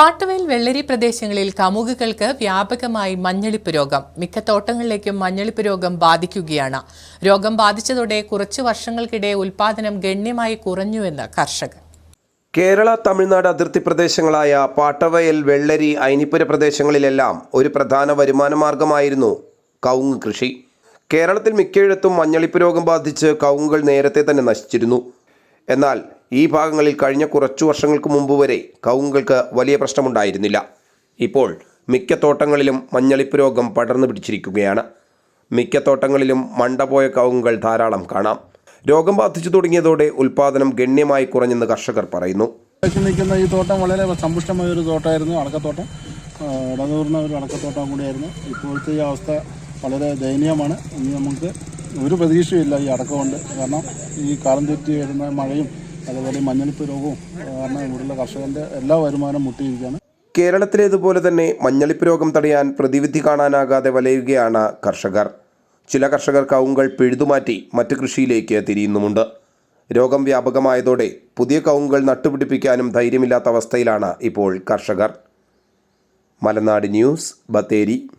പാട്ടവയൽ വെള്ളരി പ്രദേശങ്ങളിൽ കമുകുകൾക്ക് വ്യാപകമായി മഞ്ഞളിപ്പ് രോഗം. മിക്ക തോട്ടങ്ങളിലേക്കും മഞ്ഞളിപ്പ് രോഗം ബാധിക്കുകയാണ്. രോഗം ബാധിച്ചതോടെ കുറച്ചു വർഷങ്ങൾക്കിടെ ഉൽപാദനം ഗണ്യമായി കുറഞ്ഞുവെന്ന് കർഷകർ. കേരള തമിഴ്നാട് അതിർത്തി പ്രദേശങ്ങളായ പാട്ടവയൽ വെള്ളരി ഐനിപ്പുര പ്രദേശങ്ങളിലെല്ലാം ഒരു പ്രധാന വരുമാന മാർഗമായിരുന്നു കവുങ്ങ് കൃഷി. കേരളത്തിൽ മിക്കയിടത്തും മഞ്ഞളിപ്പ് രോഗം ബാധിച്ച് കവുങ്ങുകൾ നേരത്തെ തന്നെ നശിച്ചിരുന്നു. എന്നാൽ ഈ ഭാഗങ്ങളിൽ കഴിഞ്ഞ കുറച്ചു വർഷങ്ങൾക്ക് മുമ്പ് വരെ കവുങ്ങുകൾക്ക് വലിയ പ്രശ്നമുണ്ടായിരുന്നില്ല. ഇപ്പോൾ മിക്ക തോട്ടങ്ങളിലും മഞ്ഞളിപ്പ് രോഗം പടർന്നു പിടിച്ചിരിക്കുകയാണ്. മിക്ക തോട്ടങ്ങളിലും മണ്ടപോയ കവുങ്ങുകൾ ധാരാളം കാണാം. രോഗം ബാധിച്ചു തുടങ്ങിയതോടെ ഉൽപാദനം ഗണ്യമായി കുറഞ്ഞെന്ന് കർഷകർ പറയുന്നു. നിൽക്കുന്ന ഈ തോട്ടം വളരെ സമ്പുഷ്ടമായ ഒരു തോട്ടമായിരുന്നു അടക്കത്തോട്ടം ഇടതൂർന്ന ഒരു അടക്കത്തോട്ടം കൂടിയായിരുന്നു. ഇപ്പോഴത്തെ ഈ അവസ്ഥ വളരെ ദയനീയമാണ്. ഇനി നമുക്ക് ഒരു പ്രതീക്ഷയില്ല ഈ അടക്കം കൊണ്ട്. കാരണം ഈ കാലം തെറ്റി വരുന്ന മഴയും അതുപോലെ മഞ്ഞളിപ്പ് രോഗവും കാരണം ഇവിടെയുള്ള കർഷകന്റെ എല്ലാ വരുമാനം മുട്ടിയിരിക്കുകയാണ്. കേരളത്തിലേതുപോലെ തന്നെ മഞ്ഞളിപ്പ് രോഗം തടയാൻ പ്രതിവിധി കാണാനാകാതെ വലയുകയാണ് കർഷകർ. ചില കർഷകർ കവുങ്ങൾ പിഴുതുമാറ്റി മറ്റ് കൃഷിയിലേക്ക് തിരിയുന്നുമുണ്ട്. രോഗം വ്യാപകമായതോടെ പുതിയ കവുങ്ങൾ നട്ടുപിടിപ്പിക്കാനും ധൈര്യമില്ലാത്ത അവസ്ഥയിലാണ് ഇപ്പോൾ കർഷകർ. മലനാട് ന്യൂസ് ബത്തേരി.